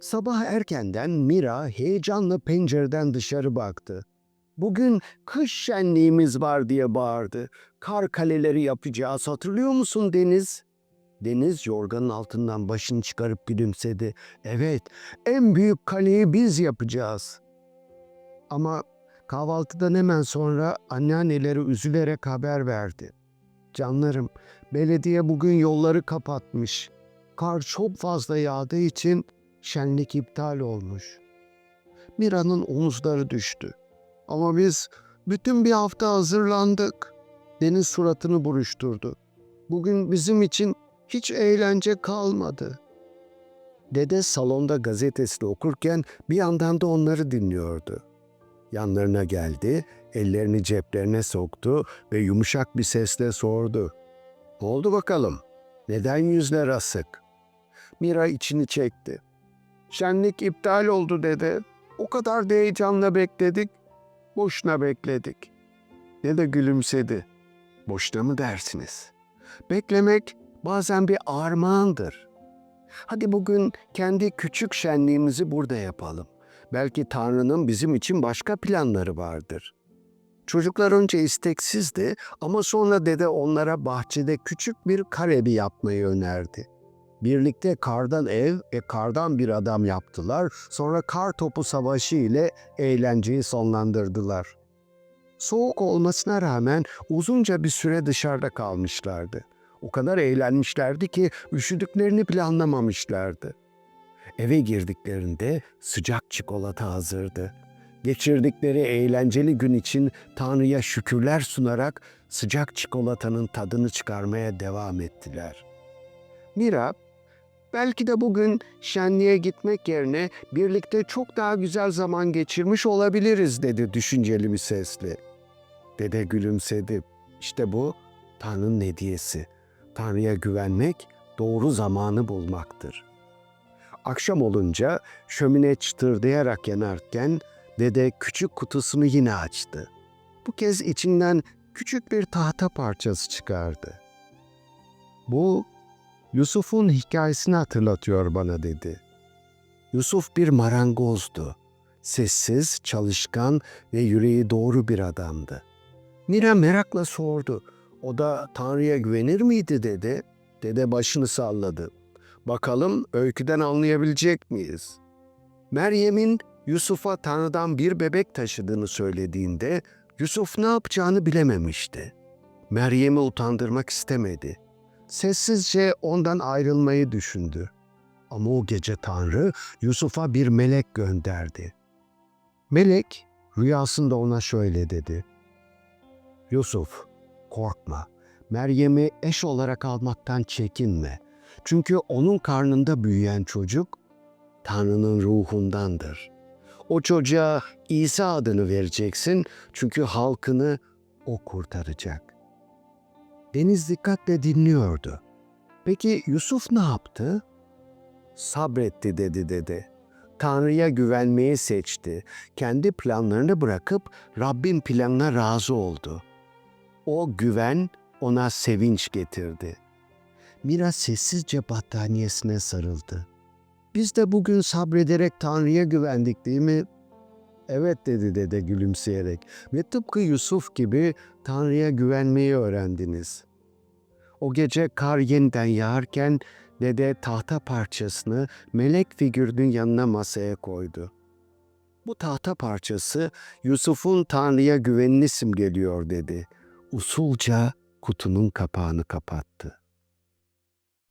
Sabah erkenden Mira heyecanla pencereden dışarı baktı. Bugün kış şenliğimiz var diye bağırdı. Kar kaleleri yapacağız hatırlıyor musun Deniz? Deniz yorganın altından başını çıkarıp gülümsedi. Evet, en büyük kaleyi biz yapacağız. Ama kahvaltıdan hemen sonra anneanneleri üzülerek haber verdi. Canlarım, belediye bugün yolları kapatmış. Kar çok fazla yağdığı için şenlik iptal olmuş. Mira'nın omuzları düştü. Ama biz bütün bir hafta hazırlandık. Deniz suratını buruşturdu. Bugün bizim için hiç eğlence kalmadı. Dede salonda gazetesini okurken bir yandan da onları dinliyordu. Yanlarına geldi, ellerini ceplerine soktu ve yumuşak bir sesle sordu. Ne oldu bakalım? Neden yüzler asık? Mira içini çekti. Şenlik iptal oldu dede. O kadar da heyecanla bekledik. Boşuna bekledik. Dede gülümsedi. Boşuna mı dersiniz? Beklemek bazen bir armağandır. Hadi bugün kendi küçük şenliğimizi burada yapalım. Belki Tanrı'nın bizim için başka planları vardır. Çocuklar önce isteksizdi ama sonra dede onlara bahçede küçük bir karebi yapmayı önerdi. Birlikte kardan ev ve kardan bir adam yaptılar. Sonra kar topu savaşı ile eğlenceyi sonlandırdılar. Soğuk olmasına rağmen uzunca bir süre dışarıda kalmışlardı. O kadar eğlenmişlerdi ki üşüdüklerini bile anlamamışlardı. Eve girdiklerinde sıcak çikolata hazırdı. Geçirdikleri eğlenceli gün için Tanrı'ya şükürler sunarak sıcak çikolatanın tadını çıkarmaya devam ettiler. Mira, belki de bugün şenliğe gitmek yerine birlikte çok daha güzel zaman geçirmiş olabiliriz dedi düşünceli bir sesle. Dede gülümsedi. İşte bu Tanrı'nın hediyesi. Tanrı'ya güvenmek doğru zamanı bulmaktır. Akşam olunca şömine çıtırdayarak yanarken dede küçük kutusunu yine açtı. Bu kez içinden küçük bir tahta parçası çıkardı. Bu Yusuf'un hikayesini hatırlatıyor bana dedi. Yusuf bir marangozdu. Sessiz, çalışkan ve yüreği doğru bir adamdı. Mira merakla sordu. O da Tanrı'ya güvenir miydi dedi. Dede başını salladı. Bakalım öyküden anlayabilecek miyiz? Meryem'in Yusuf'a Tanrı'dan bir bebek taşıdığını söylediğinde Yusuf ne yapacağını bilememişti. Meryem'i utandırmak istemedi. Sessizce ondan ayrılmayı düşündü. Ama o gece Tanrı Yusuf'a bir melek gönderdi. Melek rüyasında ona şöyle dedi. Yusuf, korkma. Meryem'i eş olarak almaktan çekinme. Çünkü onun karnında büyüyen çocuk Tanrı'nın ruhundandır. O çocuğa İsa adını vereceksin çünkü halkını o kurtaracak. Deniz dikkatle dinliyordu. Peki Yusuf ne yaptı? Sabretti dedi dede. Tanrı'ya güvenmeyi seçti. Kendi planlarını bırakıp Rabbin planına razı oldu. O güven ona sevinç getirdi. Mira sessizce battaniyesine sarıldı. Biz de bugün sabrederek Tanrı'ya güvendik değil mi? Evet dedi dede gülümseyerek ve tıpkı Yusuf gibi Tanrı'ya güvenmeyi öğrendiniz. O gece kar yeniden yağarken dede tahta parçasını melek figürünün yanına masaya koydu. Bu tahta parçası Yusuf'un Tanrı'ya güvenini simgeliyor dedi. Usulca kutunun kapağını kapattı.